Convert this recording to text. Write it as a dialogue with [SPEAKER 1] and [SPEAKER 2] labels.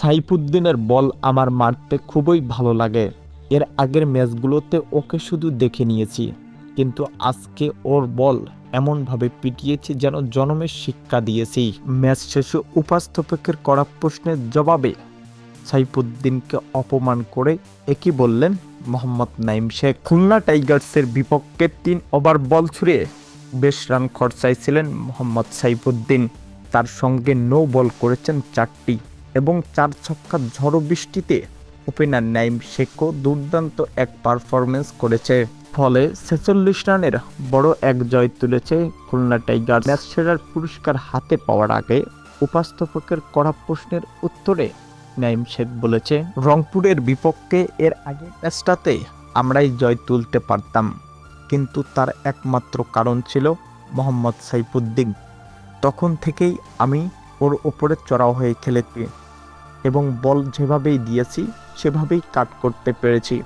[SPEAKER 1] সাইফুদ্দিনের বল আমার মারতে খুবই ভালো লাগে। এর আগের ম্যাচগুলোতে ওকে শুধু দেখে নিয়েছি, কিন্তু আজকে ওর বল এমনভাবে পিটিয়েছি যেন জনমের শিক্ষা দিয়েছি। ম্যাচ শেষে উপস্থাপকের করা প্রশ্নের জবাবে সাইফুদ্দিনকে অপমান করে একই বললেন মোহাম্মদ নাইম শেখ। খুলনা টাইগার্সের বিপক্ষে তিন ওভার বল ছুড়ে বেশ রান খরচাইছিলেন মোহাম্মদ সাইফুদ্দিন। তার সঙ্গে নো বল করেছেন চারটি। এবং চার ছক্কা ঝড়ো বৃষ্টিতে ওপেনার নাইম শেখও দুর্দান্ত এক পারফরমেন্স করেছে। ফলে ছেচল্লিশ রানের বড় এক জয় তুলেছে খুলনা টাইগার ম্যাচ সেরার পুরস্কার হাতে পাওয়ার আগে উপস্থাপকের কড়া প্রশ্নের উত্তরে নাইম শেখ বলেছে, রংপুরের বিপক্ষে এর আগে ম্যাচটাতে আমরাই জয় তুলতে পারতাম, কিন্তু তার একমাত্র কারণ ছিল মোহাম্মদ সাইফুদ্দিন। তখন থেকেই আমি ওর ওপরে চড়াও হয়ে খেলেছি। এবং বল যেভাবেই দিয়েছি সেভাবেই কাট করতে পেরেছি।